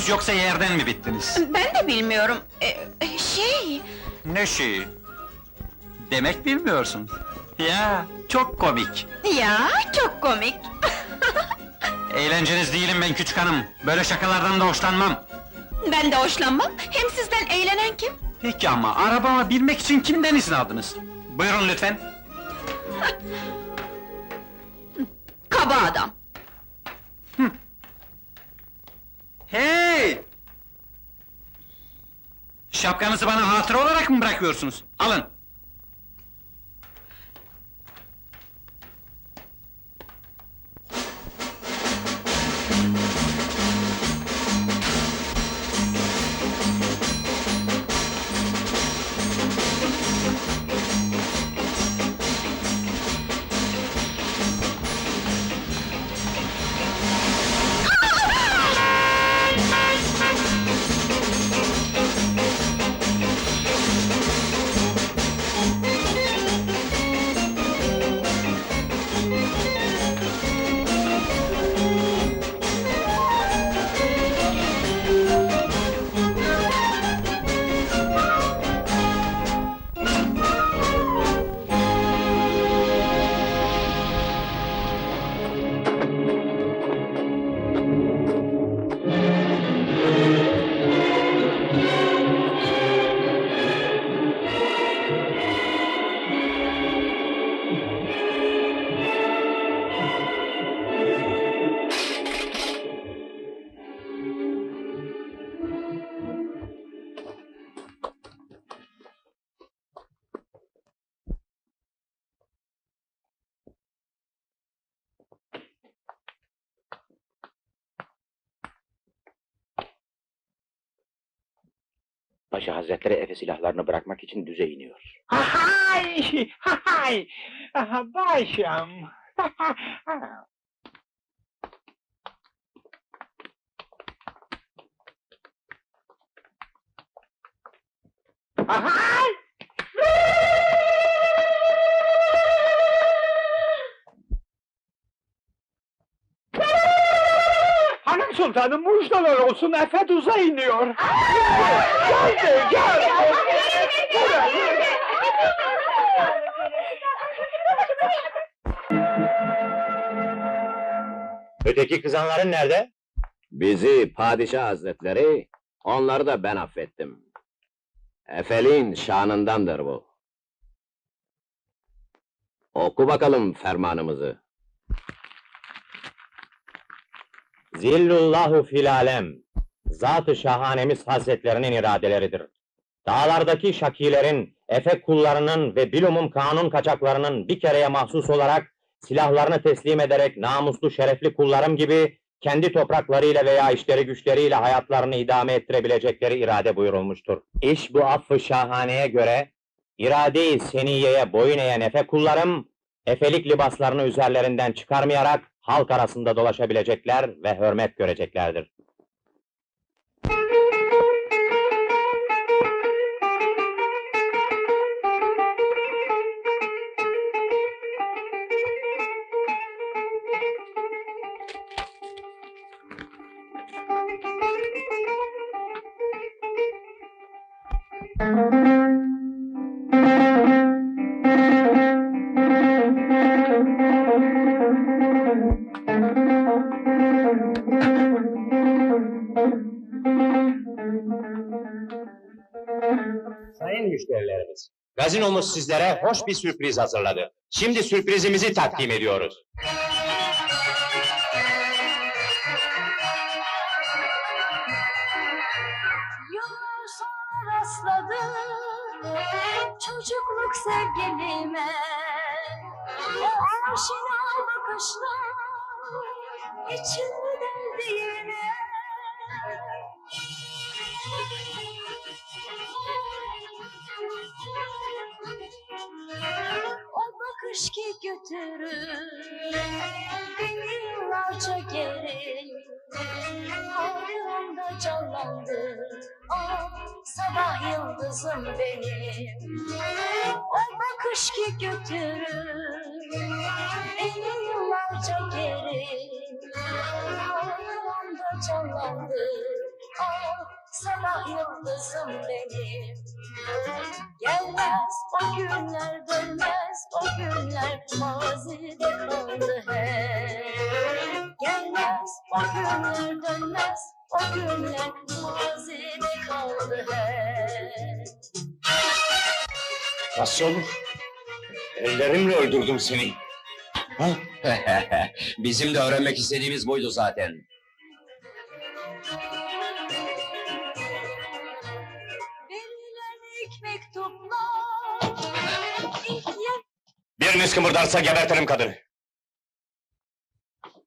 İniriz yoksa yerden mi bittiniz? Ben de bilmiyorum. Ee, şey... Ne şeyi? Demek bilmiyorsun. Ya, çok komik. Ya çok komik. Eğlenceniz değilim ben küçük hanım. Böyle şakalardan da hoşlanmam. Ben de hoşlanmam. Hem sizden eğlenen kim? Peki ama arabama binmek için kimden izin aldınız? Buyurun lütfen. Kaba adam. Hey! Şapkanızı bana hatıra olarak mı bırakıyorsunuz? Alın. Paşa Hazretleri Efe silahlarını bırakmak için düze iniyor. Hay! Hay! Aha, Paşam! Hanım sultanım müjdeler olsun Efe Duza iniyor. Geldi, geldi. Öteki kızanların nerede? Bizi padişah hazretleri, onları da ben affettim. Efeliğin şanındandır bu. Oku bakalım fermanımızı. Zillullahu fil alem. Zat-ı şahanemiz hazretlerinin iradeleridir. Dağlardaki şakilerin, efe kullarının ve bilumum kanun kaçaklarının bir kereye mahsus olarak silahlarını teslim ederek namuslu şerefli kullarım gibi kendi topraklarıyla veya işleri güçleriyle hayatlarını idame ettirebilecekleri irade buyurulmuştur. İş bu affı şahaneye göre irade-i seniyeye boyun eğen efe kullarım efelik libaslarını üzerlerinden çıkarmayarak halk arasında dolaşabilecekler ve hürmet göreceklerdir. Sayın müşterilerimiz, gazinomuz sizlere hoş bir sürpriz hazırladı. Şimdi sürprizimizi takdim ediyoruz. Yıllar sonra rastladım çocukluk sevgilime O aşina bakışlar içimi deldi yine O bakış ki götürür. Beni yıllarca geri Hayalımda canlandı o sabah yıldızım benim. O bakış ki götürür beni yıllarca geri canlandı Ah sabah yıldızım benim Gelmez o günler dönmez o günler mazide kaldı hep Gelmez o günler dönmez o günler mazide kaldı hep Nasıl olur? Ellerimle öldürdüm seni. Bizim de öğrenmek istediğimiz buydu zaten. Biriniz kımırdarsa gebertirim kadını.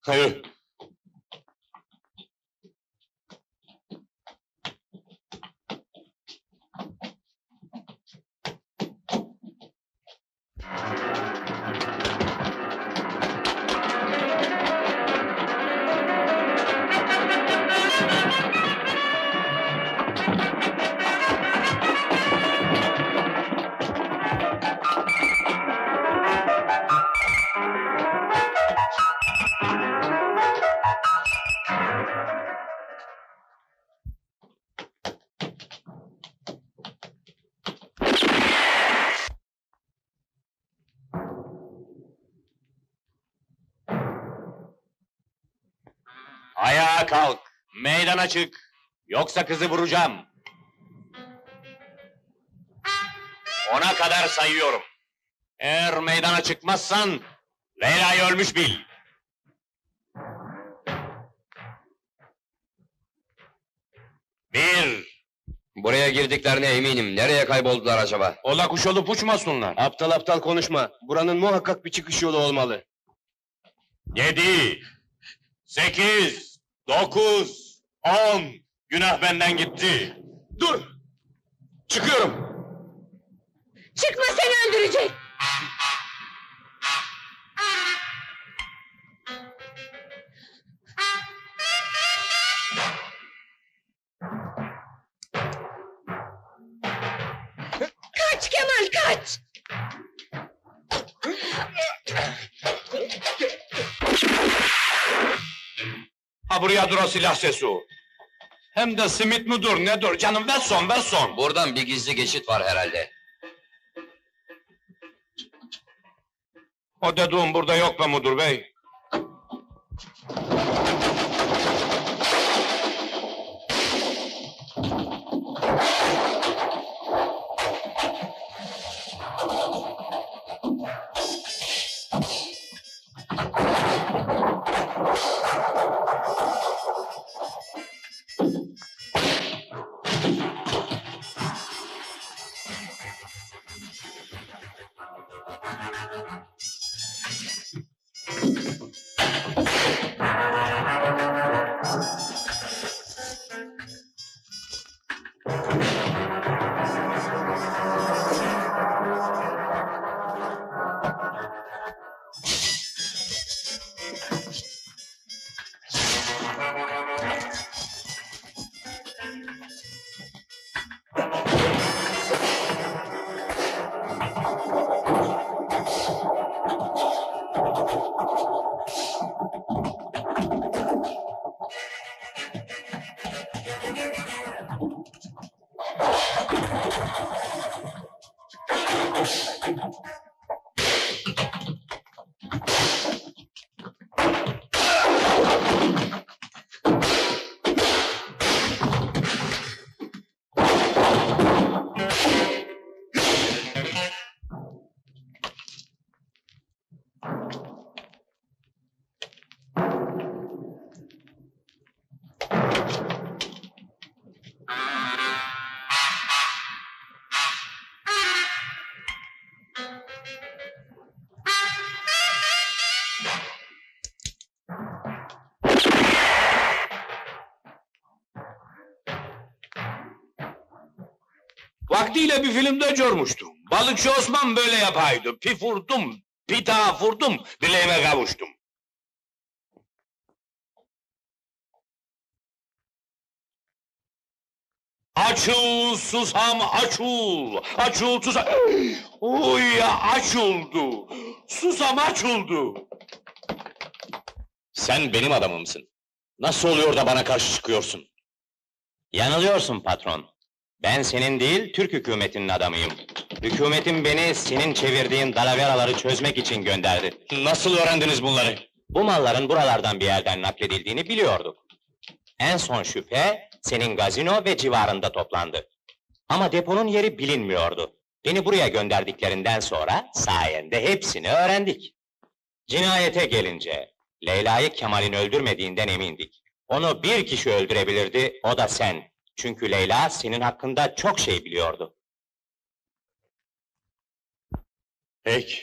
Hayır. Ayağa kalk. Meydana çık. Yoksa kızı vuracağım. Ona kadar sayıyorum. Eğer meydana çıkmazsan Leyla'yı ölmüş bil. Bir. Buraya girdiklerine eminim. Nereye kayboldular acaba? Ola kuş olup uçmasınlar. Aptal aptal konuşma. Buranın muhakkak bir çıkış yolu olmalı. Yedi. Sekiz. Dokuz. On. Günah benden gitti. Dur. Çıkıyorum. Çıkma seni öldürecek! Kaç Kemal kaç! Ha buraya dur o silah sesi. Hem de simit midir nedir canım ver son ver son. Buradan bir gizli geçit var herhalde. O dediğim burada yok be müdür bey. Vaktiyle bir filmde görmüştüm. Balıkçı Osman böyle yapaydı. Pif vurdum, pita vurdum, bileğime kavuştum. Açıl susam açıl, açıl susam... Oy açıldı, susam açıldı. Sen benim adamımsın. Nasıl oluyor da bana karşı çıkıyorsun? Yanılıyorsun patron. Ben senin değil, Türk hükümetinin adamıyım. Hükümetin beni senin çevirdiğin dalaveraları çözmek için gönderdi. Nasıl öğrendiniz bunları? Bu malların buralardan bir yerden nakledildiğini biliyorduk. En son şüphe senin gazino ve civarında toplandı. Ama deponun yeri bilinmiyordu. Beni buraya gönderdiklerinden sonra sayende hepsini öğrendik. Cinayete gelince Leyla'yı Kemal'in öldürmediğinden emindik. Onu bir kişi öldürebilirdi, o da sen. Çünkü Leyla senin hakkında çok şey biliyordu. Peki.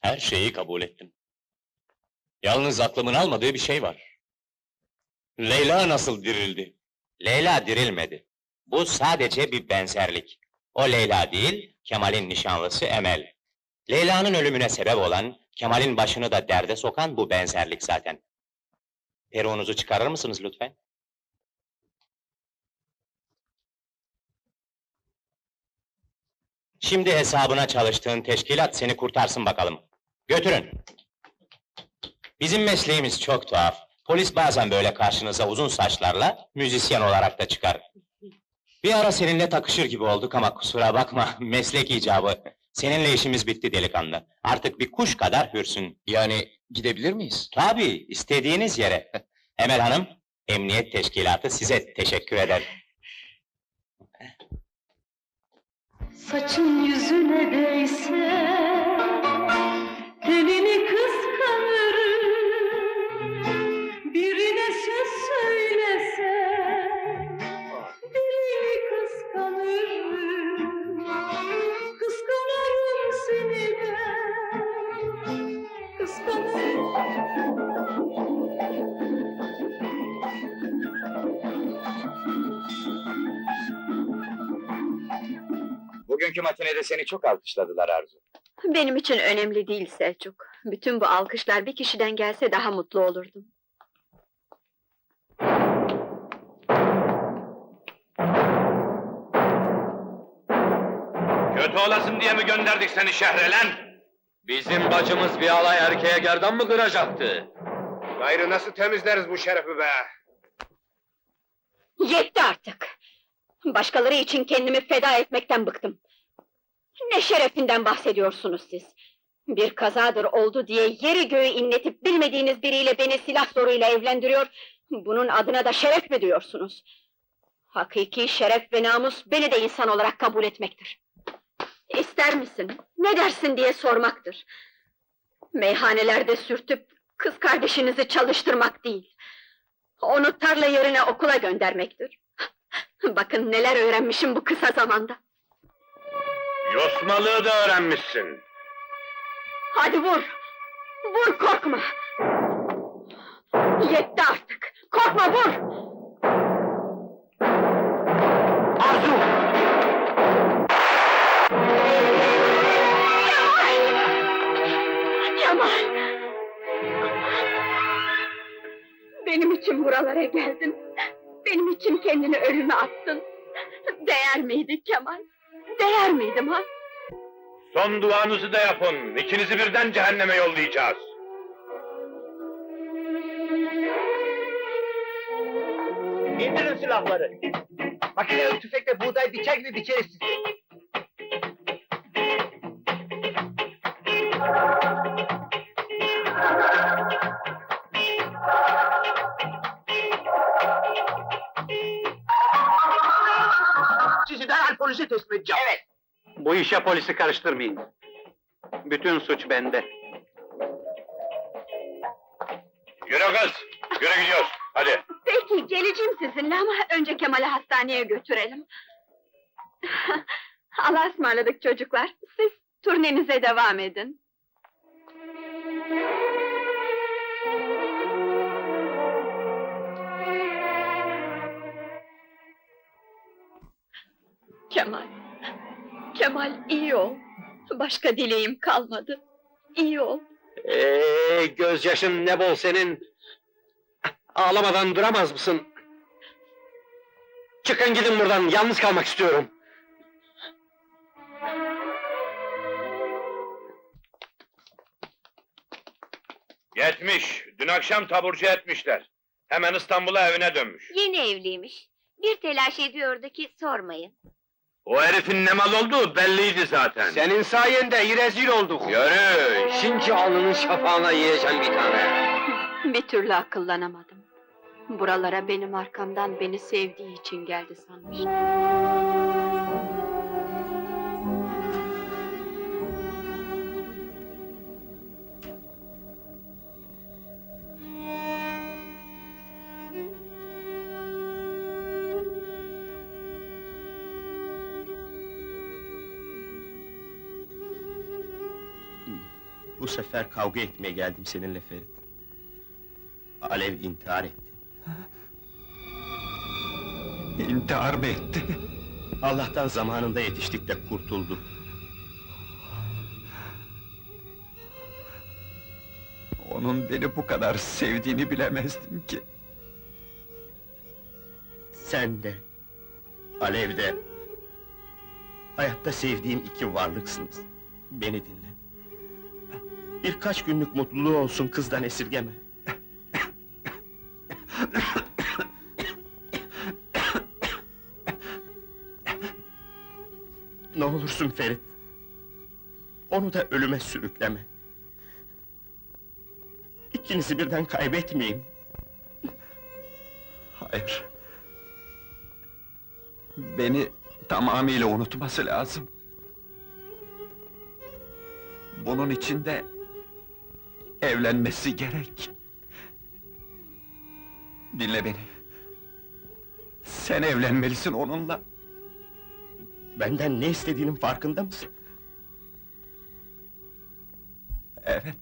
Her şeyi kabul ettim. Yalnız aklımın almadığı bir şey var. Leyla nasıl dirildi? Leyla dirilmedi. Bu sadece bir benzerlik. O Leyla değil, Kemal'in nişanlısı Emel. Leyla'nın ölümüne sebep olan, Kemal'in başını da derde sokan bu benzerlik zaten. Peruğunuzu çıkarır mısınız lütfen? Şimdi hesabına çalıştığın teşkilat seni kurtarsın bakalım. Götürün. Bizim mesleğimiz çok tuhaf. Polis bazen böyle karşınıza uzun saçlarla müzisyen olarak da çıkar. Bir ara seninle takışır gibi olduk ama kusura bakma, meslek icabı. Seninle işimiz bitti delikanlı. Artık bir kuş kadar hürsün. Yani gidebilir miyiz? Tabii, istediğiniz yere. Emel Hanım, Emniyet Teşkilatı size teşekkür eder. Saçın yüzüne değse Telini Bugünkü matinede seni çok alkışladılar Arzu. Benim için önemli değil Selçuk. Bütün bu alkışlar bir kişiden gelse daha mutlu olurdum. Kötü olasın diye mi gönderdik seni şehrelen? Bizim bacımız bir alay erkeğe gerdan mı kıracaktı? Gayrı nasıl temizleriz bu şerefi be? Yetti artık! Başkaları için kendimi feda etmekten bıktım. Ne şerefinden bahsediyorsunuz siz? Bir kazadır oldu diye yeri göğü inletip bilmediğiniz biriyle beni silah zoruyla evlendiriyor... ...bunun adına da şeref mi diyorsunuz? Hakiki şeref ve namus beni de insan olarak kabul etmektir. İster misin, ne dersin diye sormaktır. Meyhanelerde sürtüp kız kardeşinizi çalıştırmak değil. Onu tarla yerine okula göndermektir. Bakın neler öğrenmişim bu kısa zamanda. Yosmalığı da öğrenmişsin. Hadi vur! Vur korkma! Yetti artık! Korkma vur! Arzu! Kemal! Kemal! Benim için buralara geldin. Benim için kendini ölüme attın. Değer miydi Kemal? Değer miydim ha? Son duanızı da yapın. İkinizi birden cehenneme yollayacağız. İndirin silahları. Makineli tüfekle buğday diker gibi dikeriz sizi. Polise teslim edeceğim. Evet. Bu işe polisi karıştırmayın. Bütün suç bende. Yürü kız! Yürü gidiyoruz. Hadi. Peki geleceğim sizinle ama önce Kemal'i hastaneye götürelim. Allah'a ısmarladık çocuklar. Siz turnenize devam edin. Kemal. Kemal iyi ol. Başka dileğim kalmadı. İyi ol. Ee, gözyaşın ne bol senin. Ağlamadan duramaz mısın? Çıkın gidin buradan, yalnız kalmak istiyorum. Yetmiş. Dün akşam taburcu etmişler. Hemen İstanbul'a evine dönmüş. Yeni evliymiş. Bir telaş ediyordu ki sormayın. O herifin ne mal olduğu belliydi zaten. Senin sayende rezil olduk. Yürü! Şimdi alnının şafağına yiyeceğim bir tane. Bir türlü akıllanamadım. Buralara benim arkamdan beni sevdiği için geldi sanmıştım. Sefer kavga etmeye geldim seninle Ferit. Alev intihar etti. İntihar mı etti? Allah'tan zamanında yetiştik de kurtulduk. Onun beni bu kadar sevdiğini bilemezdim ki. Sen de, Alev de... Hayatta sevdiğim iki varlıksınız. Beni dinle. Birkaç günlük mutluluğu olsun kızdan esirgeme. ne olursun Ferit. Onu da ölüme sürükleme. İkinizi birden kaybetmeyeyim. Hayır. Beni tamamıyla unutması lazım. Bunun için de evlenmesi gerek. Dinle beni. Sen evlenmelisin onunla. Benden ne istediğinin farkında mısın? Evet.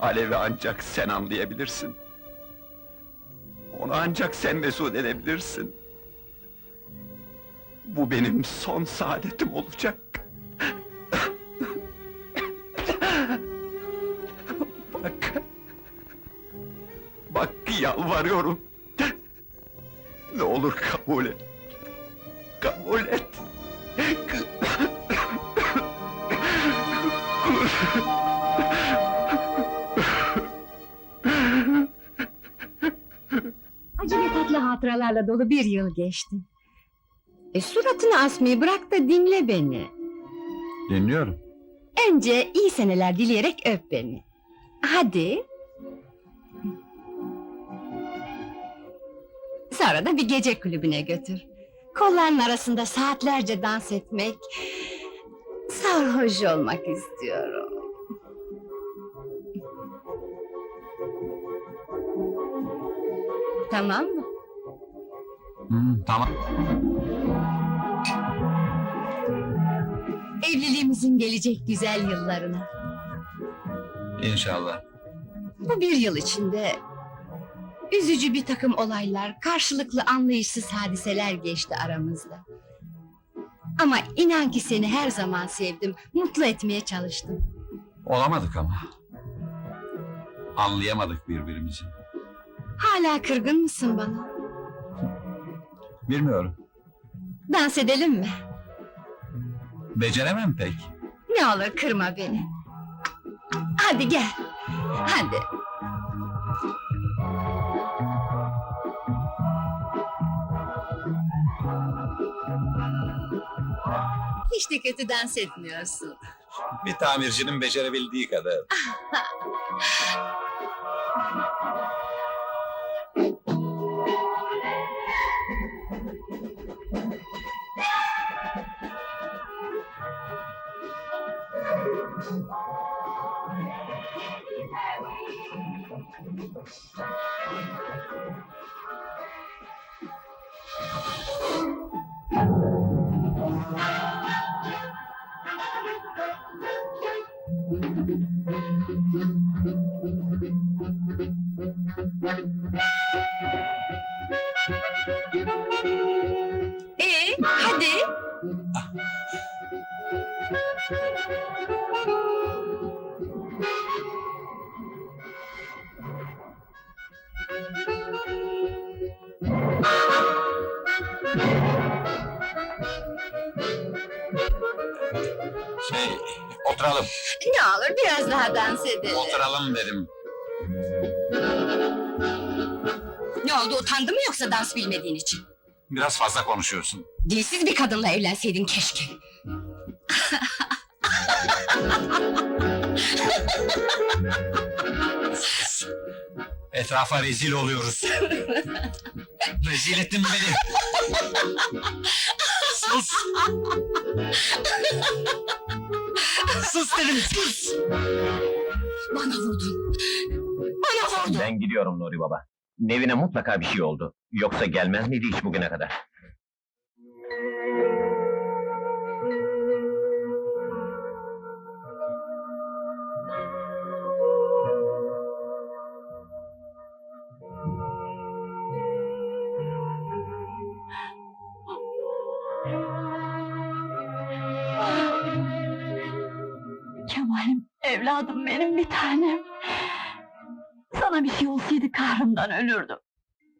Alev'i ancak sen anlayabilirsin. Onu ancak sen mesut edebilirsin. Bu benim son saadetim olacak. Yalvarıyorum. Ne olur kabul et. Kabul et. Acı ve tatlı hatıralarla dolu bir yıl geçti. E, suratını asmayı bırak da dinle beni. Dinliyorum. Önce iyi seneler dileyerek öp beni. Hadi. Sonra da bir gece kulübüne götür. Kolların arasında saatlerce dans etmek... ...sarhoş olmak istiyorum. Tamam mı? tamam. Evliliğimizin gelecek güzel yıllarına. İnşallah. Bu bir yıl içinde üzücü bir takım olaylar, karşılıklı anlayışsız hadiseler geçti aramızda. Ama inan ki seni her zaman sevdim, mutlu etmeye çalıştım. Olamadık ama. Anlayamadık birbirimizi. Hala kırgın mısın bana? Bilmiyorum. Dans edelim mi? Beceremem pek. Ne olur kırma beni. Hadi gel. Hadi. Hiç de kötü dans etmiyorsun. Bir tamircinin becerebildiği kadar. Şey, oturalım. Ne olur biraz daha dans edelim. Oturalım dedim. oldu utandı mı yoksa dans bilmediğin için? Biraz fazla konuşuyorsun. Dilsiz bir kadınla evlenseydin keşke. Etrafa rezil oluyoruz. rezil ettin beni. sus! sus dedim sus! Bana vurdun. Bana vurdun. Ben gidiyorum Nuri Baba. Nevine mutlaka bir şey oldu. Yoksa gelmez miydi hiç bugüne kadar? Evladım benim bir tanem. Sana bir şey olsaydı kahrımdan ölürdüm.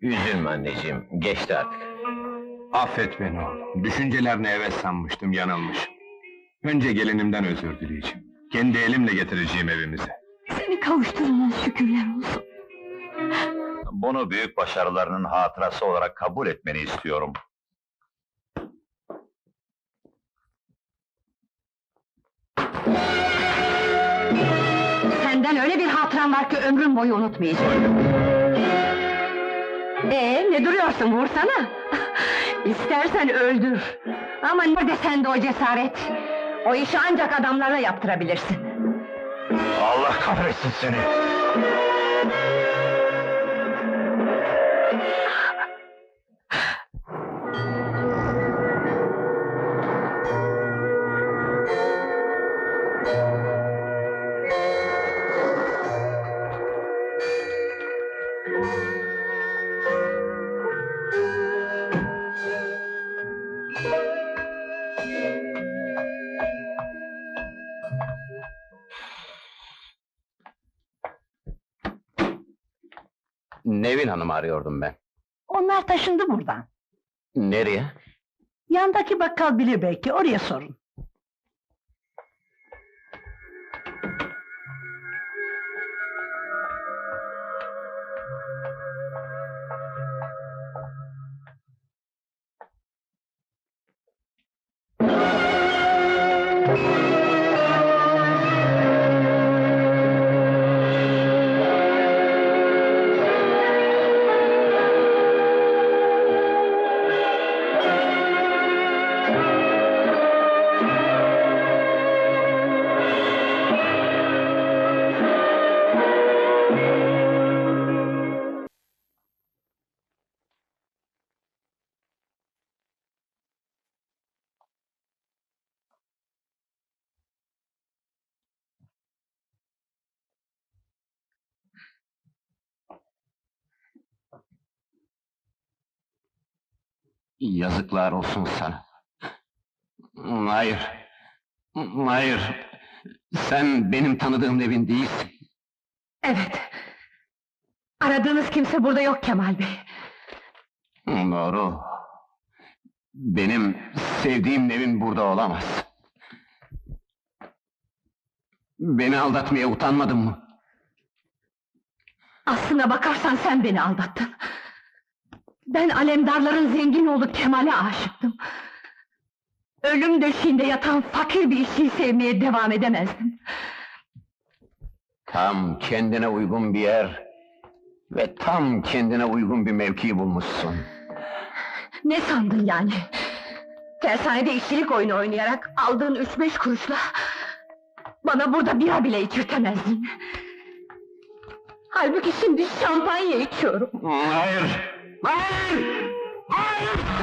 Üzülme anneciğim, geçti artık. Affet beni oğlum. Düşüncelerini evet sanmıştım, yanılmışım. Önce gelinimden özür dileyeceğim. Kendi elimle getireceğim evimize. Seni kavuşturana şükürler olsun. Bunu büyük başarılarının hatırası olarak kabul etmeni istiyorum. Ki ömrüm boyu unutmayacağım. Ee, ne duruyorsun vursana. İstersen öldür. Ama nerede sende o cesaret? O işi ancak adamlarla yaptırabilirsin. Allah kahretsin seni! Hanım'ı arıyordum ben. Onlar taşındı buradan. Nereye? Yandaki bakkal bilir belki, oraya sorun. Yazıklar olsun sana. Hayır. Hayır. Sen benim tanıdığım Nevin değilsin. Evet. Aradığınız kimse burada yok Kemal Bey. Doğru. Benim sevdiğim Nevin burada olamaz. Beni aldatmaya utanmadın mı? Aslına bakarsan sen beni aldattın. Ben alemdarların zengin oğlu Kemal'e aşıktım. Ölüm döşeğinde yatan fakir bir işçiyi sevmeye devam edemezdim. Tam kendine uygun bir yer ve tam kendine uygun bir mevki bulmuşsun. Ne sandın yani? Tersanede işçilik oyunu oynayarak aldığın üç beş kuruşla... ...bana burada bira bile içirtemezdin. Halbuki şimdi şampanya içiyorum. Hayır, Ryan! Ryan!